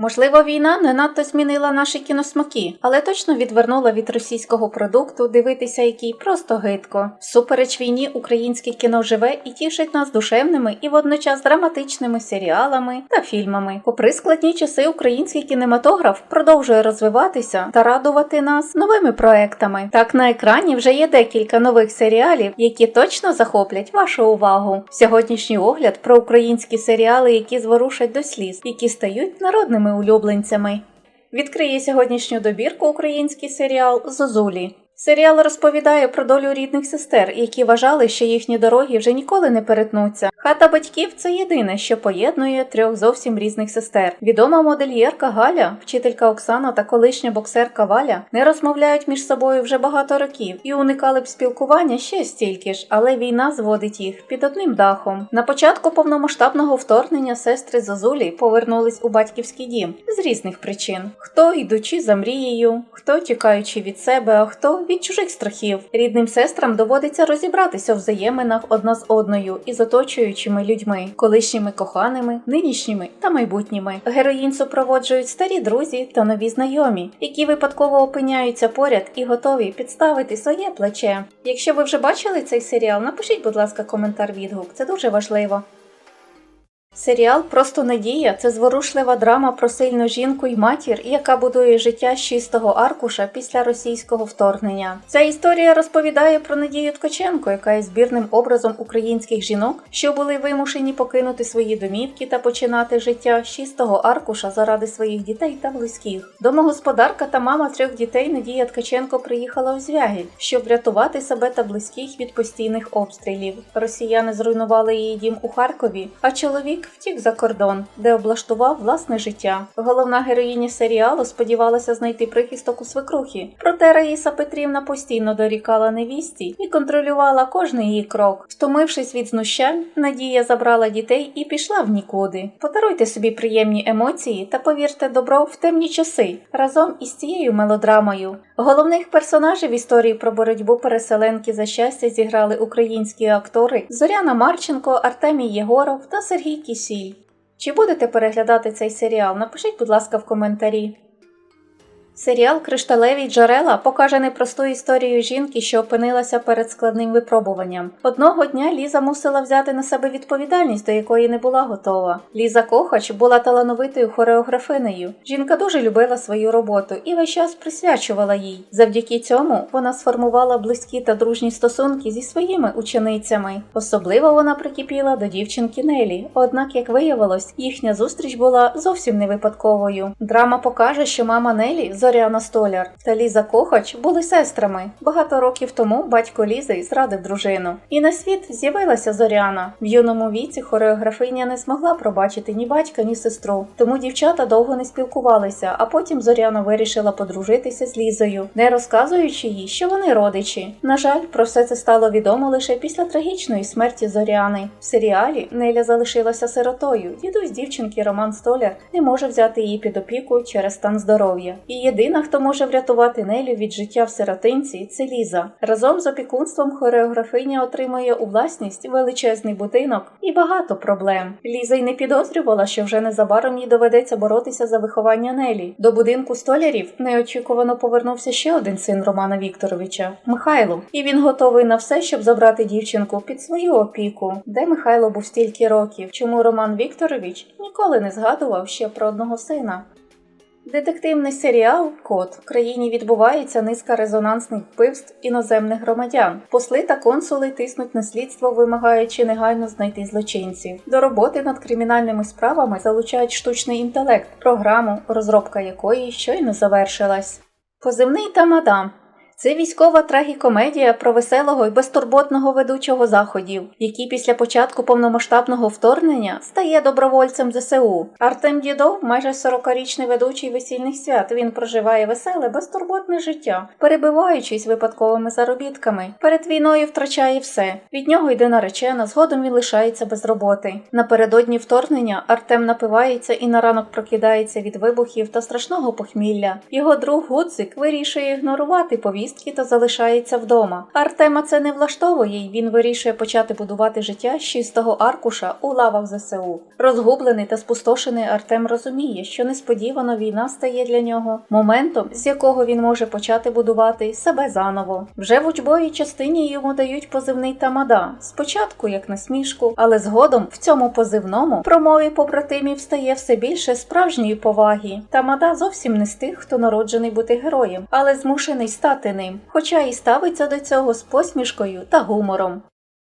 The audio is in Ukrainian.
Можливо, війна не надто змінила наші кіносмаки, але точно відвернула від російського продукту, дивитися який просто гидко. Всупереч війні українське кіно живе і тішить нас душевними і водночас драматичними серіалами та фільмами. Попри складні часи, український кінематограф продовжує розвиватися та радувати нас новими проектами. Так на екрані вже є декілька нових серіалів, які точно захоплять вашу увагу. Сьогоднішній огляд про українські серіали, які зворушать до сліз, які стають народними улюбленцями. Відкриє сьогоднішню добірку український серіал Зозулі. Серіал розповідає про долю рідних сестер, які вважали, що їхні дороги вже ніколи не перетнуться. Хата батьків це єдине, що поєднує трьох зовсім різних сестер. Відома модельєрка Галя, вчителька Оксана та колишня боксерка Валя не розмовляють між собою вже багато років і уникали б спілкування ще стільки ж, але війна зводить їх під одним дахом. На початку повномасштабного вторгнення сестри Зозулі повернулись у батьківський дім з різних причин: хто йдучи за мрією, хто тікаючи від себе, а хто від чужих страхів. Рідним сестрам доводиться розібратися в взаєминах одна з одною і з оточуючими людьми, колишніми коханими, нинішніми та майбутніми. Героїн супроводжують старі друзі та нові знайомі, які випадково опиняються поряд і готові підставити своє плече. Якщо ви вже бачили цей серіал, напишіть, будь ласка, коментар відгук. Це дуже важливо. Серіал Просто надія це зворушлива драма про сильну жінку й матір, яка будує життя з чистого аркуша після російського вторгнення. Ця історія розповідає про Надію Ткаченко, яка є збірним образом українських жінок, що були вимушені покинути свої домівки та починати життя з чистого аркуша заради своїх дітей та близьких. Домогосподарка та мама трьох дітей Надія Ткаченко приїхала у Звягіль, щоб врятувати себе та близьких від постійних обстрілів. Росіяни зруйнували її дім у Харкові, а чоловік втік за кордон, де облаштував власне життя. Головна героїня серіалу сподівалася знайти прихисток у свекрухі. Проте Раїса Петрівна постійно дорікала невісті і контролювала кожний її крок. Втомившись від знущань, Надія забрала дітей і пішла в нікуди. Подаруйте собі приємні емоції та повірте добро в темні часи разом із цією мелодрамою. Головних персонажів історії про боротьбу переселенки за щастя зіграли українські актори Зоряна Марченко, Артемій Єгоров та Сергій Кісіль. Чи будете переглядати цей серіал? Напишіть, будь ласка, в коментарі. Серіал Кришталеві джерела покаже непросту історію жінки, що опинилася перед складним випробуванням. Одного дня Ліза мусила взяти на себе відповідальність, до якої не була готова. Ліза Кохач була талановитою хореографинею. Жінка дуже любила свою роботу і весь час присвячувала їй. Завдяки цьому вона сформувала близькі та дружні стосунки зі своїми ученицями. Особливо вона прикипіла до дівчинки Нелі. Однак, як виявилось, їхня зустріч була зовсім не випадковою. Драма покаже, що мама Нелі Зоряна Столяр та Ліза Кохач були сестрами. Багато років тому батько Лізи зрадив дружину. І на світ з'явилася Зоряна. В юному віці хореографиня не змогла пробачити ні батька, ні сестру. Тому дівчата довго не спілкувалися, а потім Зоряна вирішила подружитися з Лізою, не розказуючи їй, що вони родичі. На жаль, про все це стало відомо лише після трагічної смерті Зоряни. В серіалі Неля залишилася сиротою. Дідусь дівчинки Роман Столяр не може взяти її під опіку через стан здоров'я. І єдина, хто може врятувати Нелю від життя в сиротинці, це Ліза. Разом з опікунством хореографиня отримує у власність величезний будинок і багато проблем. Ліза й не підозрювала, що вже незабаром їй доведеться боротися за виховання Нелі. До будинку столярів неочікувано повернувся ще один син Романа Вікторовича Михайло, і він готовий на все, щоб забрати дівчинку під свою опіку. Де Михайло був стільки років? Чому Роман Вікторович ніколи не згадував ще про одного сина? Детективний серіал Код в країні відбувається низка резонансних вбивств іноземних громадян. Посли та консули тиснуть на слідство, вимагаючи негайно знайти злочинців. До роботи над кримінальними справами залучають штучний інтелект, програму, розробка якої щойно завершилась. Позивний та мадам. Це військова трагікомедія про веселого і безтурботного ведучого заходів, який після початку повномасштабного вторгнення стає добровольцем ЗСУ. Артем Дідов, майже 40-річний ведучий весільних свят. Він проживає веселе, безтурботне життя, перебиваючись випадковими заробітками. Перед війною втрачає все. Від нього йде наречена, згодом він лишається без роботи. Напередодні вторгнення Артем напивається і на ранок прокидається від вибухів та страшного похмілля. Його друг Гудзик вирішує ігнорувати повістку повістки та залишається вдома. Артема це не влаштовує, і він вирішує почати будувати життя з чистого аркуша у лавах ЗСУ. Розгублений та спустошений Артем розуміє, що несподівано війна стає для нього моментом, з якого він може почати будувати себе заново. Вже в учбовій частині йому дають позивний Тамада. Спочатку як насмішку, але згодом в цьому позивному промові побратимів стає все більше справжньої поваги. Тамада зовсім не з тих, хто народжений бути героєм, але змушений стати ним, хоча і ставиться до цього з посмішкою та гумором.